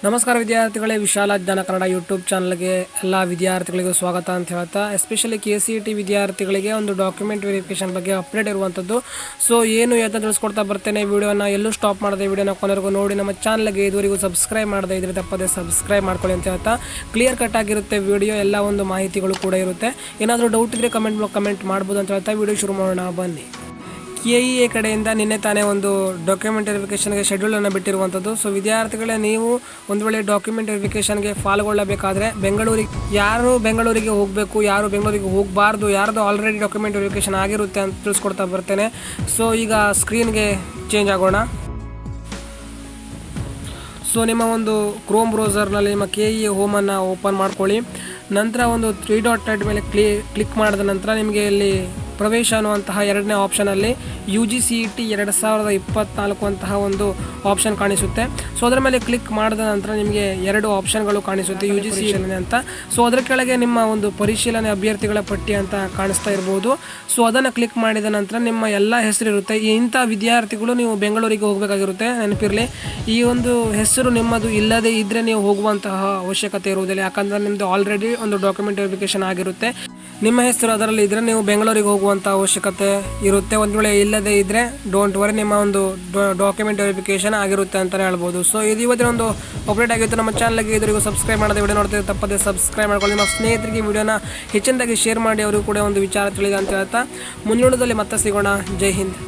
ನಮಸ್ಕಾರ ವಿದ್ಯಾರ್ಥಿಗಳೇ, ವಿಶಾಲ ಜ್ಞಾನ ಕನ್ನಡ ಯೂಟ್ಯೂಬ್ ಚಾನಲ್ಗೆ ಎಲ್ಲ ವಿದ್ಯಾರ್ಥಿಗಳಿಗೂ ಸ್ವಾಗತ ಅಂತ ಹೇಳ್ತಾ ಎಸ್ಪೆಷಲಿ ಕೆ ಸಿ ಟಿ ವಿದ್ಯಾರ್ಥಿಗಳಿಗೆ ಒಂದು ಡಾಕ್ಯುಮೆಂಟ್ ವೆರಿಫಿಕೇಷನ್ ಬಗ್ಗೆ ಅಪ್ಡೇಟ್ ಇರುವಂಥದ್ದು. ಸೊ ಏನು ಅಂತ ತಿಳಿಸ್ಕೊಡ್ತಾ ಬರ್ತೇನೆ ವಿಡಿಯೋನ ಎಲ್ಲೂ ಸ್ಟಾಪ್ ಮಾಡದೆ, ವಿಡಿಯೋನ ಕೊನೆವರೆಗೂ ನೋಡಿ, ನಮ್ಮ ಚಾನಲ್ಗೆ ಇದುವರೆಗೂ ಸಬ್ಸ್ಕ್ರೈಬ್ ಮಾಡದೆ ಇದ್ರೆ ತಪ್ಪದೆ ಸಬ್ಸ್ಕ್ರೈಬ್ ಮಾಡ್ಕೊಳ್ಳಿ ಅಂತ ಹೇಳ್ತಾ ಕ್ಲಿಯರ್ ಕಟ್ ಆಗಿರುತ್ತೆ ವಿಡಿಯೋ, ಎಲ್ಲ ಒಂದು ಮಾಹಿತಿಗಳು ಕೂಡ ಇರುತ್ತೆ. ಏನಾದರೂ ಡೌಟ್ ಇದ್ದರೆ ಕಮೆಂಟ್ ಕಮೆಂಟ್ ಮಾಡ್ಬೋದು ಅಂತ ಹೇಳ್ತಾ, ವಿಡಿಯೋ ಶುರು ಮಾಡೋಣ, ಬನ್ನಿ. ಕೆ ಇ ಎ ಕಡೆಯಿಂದ ನಿನ್ನೆ ತಾನೇ ಒಂದು ಡಾಕ್ಯುಮೆಂಟ್ ವೆರಿಫಿಕೇಷನ್ಗೆ ಶೆಡ್ಯೂಲನ್ನು ಬಿಟ್ಟಿರುವಂಥದ್ದು ಸೊ ವಿದ್ಯಾರ್ಥಿಗಳೇ, ನೀವು ಒಂದು ವೇಳೆ ಡಾಕ್ಯುಮೆಂಟ್ ವೆರಿಫಿಕೇಷನ್ಗೆ ಪಾಲ್ಗೊಳ್ಳಬೇಕಾದ್ರೆ ಬೆಂಗಳೂರಿಗೆ, ಯಾರು ಬೆಂಗಳೂರಿಗೆ ಹೋಗಬೇಕು, ಯಾರು ಬೆಂಗಳೂರಿಗೆ ಹೋಗಬಾರ್ದು, ಯಾರ್ದು ಆಲ್ರೆಡಿ ಡಾಕ್ಯುಮೆಂಟ್ ವೆರಿಫಿಕೇಷನ್ ಆಗಿರುತ್ತೆ ಅಂತ ತಿಳಿಸ್ಕೊಡ್ತಾ ಬರ್ತೇನೆ. ಸೊ ಈಗ ಸ್ಕ್ರೀನ್ಗೆ ಚೇಂಜ್ ಆಗೋಣ. ಸೊ ನಿಮ್ಮ ಒಂದು ಕ್ರೋಮ್ ಬ್ರೌಸರ್ನಲ್ಲಿ ನಿಮ್ಮ ಕೆ ಇ ಹೋಮನ್ನು ಓಪನ್ ಮಾಡ್ಕೊಳ್ಳಿ. ನಂತರ ಒಂದು ತ್ರೀ ಡಾಟ್ ಟೈಟ್ ಮೇಲೆ ಕ್ಲಿ ಕ್ಲಿಕ್ ಮಾಡಿದ ನಂತರ ನಿಮಗೆ ಇಲ್ಲಿ ಪ್ರವೇಶ ಅನ್ನುವಂತಹ ಎರಡನೇ ಆಪ್ಷನಲ್ಲಿ U G C E T ಎರಡು ಸಾವಿರದ ಇಪ್ಪತ್ತ್ನಾಲ್ಕು ಅಂತಹ ಒಂದು ಆಪ್ಷನ್ ಕಾಣಿಸುತ್ತೆ. ಸೊ ಅದರ ಮೇಲೆ ಕ್ಲಿಕ್ ಮಾಡಿದ ನಂತರ ನಿಮಗೆ ಎರಡು ಆಪ್ಷನ್ಗಳು ಕಾಣಿಸುತ್ತೆ ಯು ಜಿ ಸಿ ಅಂತ. ಸೊ ಅದರ ಕೆಳಗೆ ನಿಮ್ಮ ಒಂದು ಪರಿಶೀಲನೆ ಅಭ್ಯರ್ಥಿಗಳ ಪಟ್ಟಿ ಅಂತ ಕಾಣಿಸ್ತಾ ಇರ್ಬೋದು. ಸೊ ಅದನ್ನು ಕ್ಲಿಕ್ ಮಾಡಿದ ನಂತರ ನಿಮ್ಮ ಎಲ್ಲ ಹೆಸರಿರುತ್ತೆ. ಇಂಥ ವಿದ್ಯಾರ್ಥಿಗಳು ನೀವು ಬೆಂಗಳೂರಿಗೆ ಹೋಗಬೇಕಾಗಿರುತ್ತೆ ನೆನಪಿರಲಿ. ಈ ಒಂದು ಹೆಸರು ನಿಮ್ಮದು ಇಲ್ಲದೇ ಇದ್ದರೆ ನೀವು ಹೋಗುವಂತಹ ಅವಶ್ಯಕತೆ ಇರುವುದಿಲ್ಲ. ಯಾಕಂದರೆ ನಿಮ್ಮದು ಆಲ್ರೆಡಿ ಒಂದು ಡಾಕ್ಯುಮೆಂಟ್ ವೆರಿಫಿಕೇಶನ್ ಆಗಿರುತ್ತೆ. ನಿಮ್ಮ ಹೆಸರು ಅದರಲ್ಲಿ ಇದ್ದರೆ ನೀವು ಬೆಂಗಳೂರಿಗೆ ಹೋಗುವಂಥ ಅವಶ್ಯಕತೆ ಇರುತ್ತೆ. ಒಂದು ವೇಳೆ ಇಲ್ಲದೇ ಇದ್ದರೆ ಡೋಂಟ್ ವರಿ ನಿಮ್ಮ ಒಂದು ಡಾಕ್ಯುಮೆಂಟ್ ವೆರಿಫಿಕೇಶನ್ ಆಗಿರುತ್ತೆ ಅಂತಲೇ ಹೇಳ್ಬೋದು. ಸೊ ಇದು ಇವತ್ತಿನ ಒಂದು ಅಪ್ಡೇಟ್ ಆಗಿತ್ತು. ನಮ್ಮ ಚಾನಲ್ಗೆ ಇದರಿಗೂ ಸಬ್ಸ್ಕ್ರೈಬ್ ಮಾಡದೆ ವಿಡಿಯೋ ನೋಡ್ತೀವಿ ತಪ್ಪದೆ ಸಬ್ಸ್ಕ್ರೈಬ್ ಮಾಡ್ಕೊಳ್ಳಿ. ನಮ್ಮ ಸ್ನೇಹಿತರಿಗೆ ವಿಡಿಯೋನ ಹೆಚ್ಚಿನದಾಗಿ ಶೇರ್ ಮಾಡಿ ಅವರು ಕೂಡ ಒಂದು ವಿಚಾರ ತಿಳಿದ ಅಂತ ಹೇಳ್ತಾ. ಮುಂದಿನದಲ್ಲಿ ಮತ್ತೆ ಸಿಗೋಣ. ಜೈ ಹಿಂದ್.